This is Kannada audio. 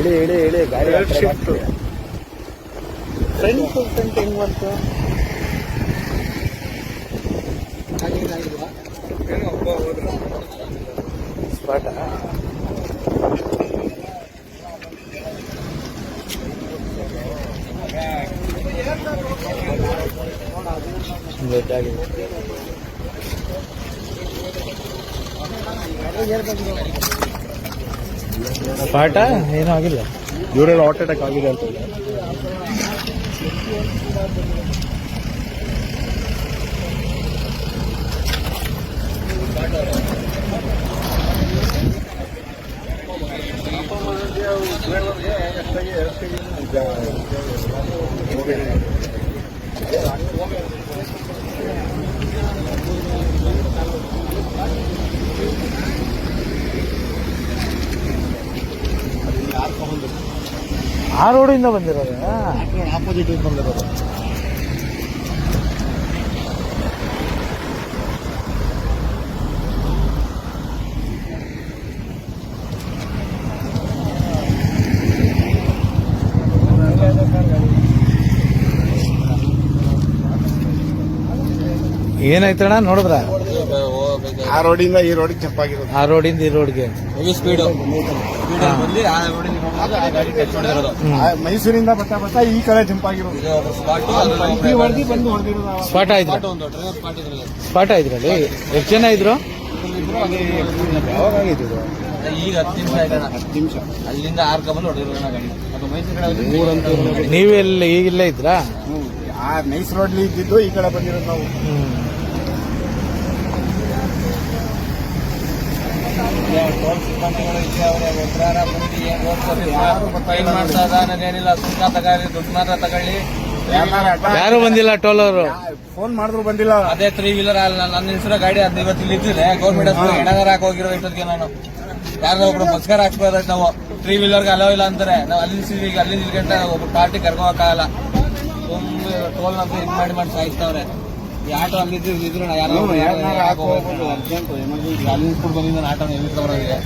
ಇಳಿ ಇಳಿ ಇಳಿ ಗಾಡಿ ಎರಡು ಶಿಫ್ಟ್ ಫ್ರಂಟ್ ಫ್ರಂಟ್ ಹೆಂಗ್ ಬಂತು ಏನೋ ಒಬ್ಬ ಹೋದ್ರು ಸ್ಪಾಟ ಗೊತ್ತಾಗಿದೆ ಸ್ಪಾಟ ಏನೂ ಆಗಿಲ್ಲ ಇವರೆಲ್ಲ ಹಾರ್ಟ್ ಅಟ್ಯಾಕ್ ಆಗಿದೆ ಅಂತ ಆ ರೋಡಿಂದ ಬಂದಿರೋದು? ಆಪೋಸಿಟ್ ಬಂದಿರೋದು. ಏನಾಯ್ತಣ್ಣ ನೋಡಿದ್ರ? ಆ ರೋಡಿಂದ ಈ ರೋಡಿಗೆ ಜಂಪ್ ಆಗಿರೋದು. ಆ ರೋಡಿಂದ ಈ ರೋಡ್ಗೆ. ಹೆವಿ ಸ್ಪೀಡ್ ಹಾ. ಬಂದು ಆ ರೋಡಿಗೆ ನೋಡಿದಾಗ ಆ ಗಾಡಿ ಟಚ್ ಮಾಡಿರೋದು ಹ್ಮ್. ಆ ಮೈಸೂರಿಂದ ಬರ್ತಾ ಬರ್ತಾ ಈ ಕಡೆ ಜಂಪ್ ಆಗಿರೋದು. ಇದು ಒಬ್ರು ಸ್ಪಾಟ್ ಈ ಹೊಡೆದಿ ಬಂದು ಹೊಡೆದಿರೋದು ಅವಾಗ. ಸ್ಪಾಟ್ ಆಯ್ತು. ಸ್ಪಾಟ್ ಒಂದು ಡ್ರೈವರ್ ಸ್ಪಾಟ್ ಇದ್ರಲ್ಲಿ. ಸ್ಪಾಟ್ ಎಷ್ಟು ಜನ ಇದ್ರು? ಯಾವಾಗ ಆಗಿದ್ದು ಈಗ ಹತ್ತು ನಿಮಿಷ ಆಯ್ತಣ್ಣ ಹತ್ತು ನಿಮಿಷ. ಅಲ್ಲಿಂದ ಆರ್ಕ ಬಂದು ಹೊಡೆದಿರೋಣ ಗಾಡಿ. ಅದು ಮೈಸೂರು. ನೀವೆಲ್ಲ ಈಗಿಲ್ಲೇ ಇದ್ರಾ. ಆ ನೈಸ್ ರೋಡ್ಲಿ ಇದ್ದಿದ್ದು ಈ ಕಡೆ ಬಂದಿರೋದು ನಾವು. ಸಿಬ್ಬಂದಿಗಳು ಅವ್ರೆ ಏನ್ ಏನ್ ಮಾಡ್ತಾ ಸುಮ್ಮನೆ ತಗೊಳ್ಳಿ ದುಡ್ಡು ಮಾತ್ರ ತಗೊಳ್ಳಿ ಯಾರು ಬಂದಿಲ್ಲ ಟೋಲ್ ಅವರು? ಫೋನ್ ಮಾಡಿದ್ರು ಬಂದಿಲ್ಲ. ಅದೇ ತ್ರೀ ವೀಲರ್ ಅಲ್ಲ ನನ್ನ ಹೆಸರು ಗಾಡಿ ಅದ್ ಇವತ್ತು ಇಲ್ಲಿ ಇದ್ರೆ ಗೌರ್ಮೆಂಟ್ ಹತ್ರ ಹೋಗಿರೋ ಇಷ್ಟೊತ್ತಿಗೆ ನಾನು. ಯಾರೋ ಒಬ್ರು ಬಸ್ಕರ್ ಹಾಕ್ಬೋದಾಯ್ತು ನಾವು ತ್ರೀ ವೀಲರ್ಗೆ ಅಲೋ ಇಲ್ಲ ಅಂತಾರೆ ನಾವು ಅಲ್ಲಿ ಈಗ ಅಲ್ಲಿ ಒಬ್ರು ಪಾರ್ಟಿ ಕರ್ಕೋಕ್ಕಾಗಲ್ಲ ಸುಮ್ಮನೆ ಟೋಲ್ ನಂಬರ್ ಇದು ಮಾಡಿ ಮಾಡಿ ಸಾಯಿಸ್ತವ್ರೆ. ಆಟೋ ಅಲ್ಲಿ ಇದ್ರು ಯಾರೋ ಯಾರೋ ಅರ್ಜೆಂಟ್ ಎಮರ್ಜೆನ್ಸಿ ಅಲ್ಲಿ ನಿಲ್ಸ್ಬಿಟ್ಟು ಬಂದಿದ್ದಾನೆ ಆಟೋ ಎಲ್ಲಿ ತಗೊಳೋದಿದೆ?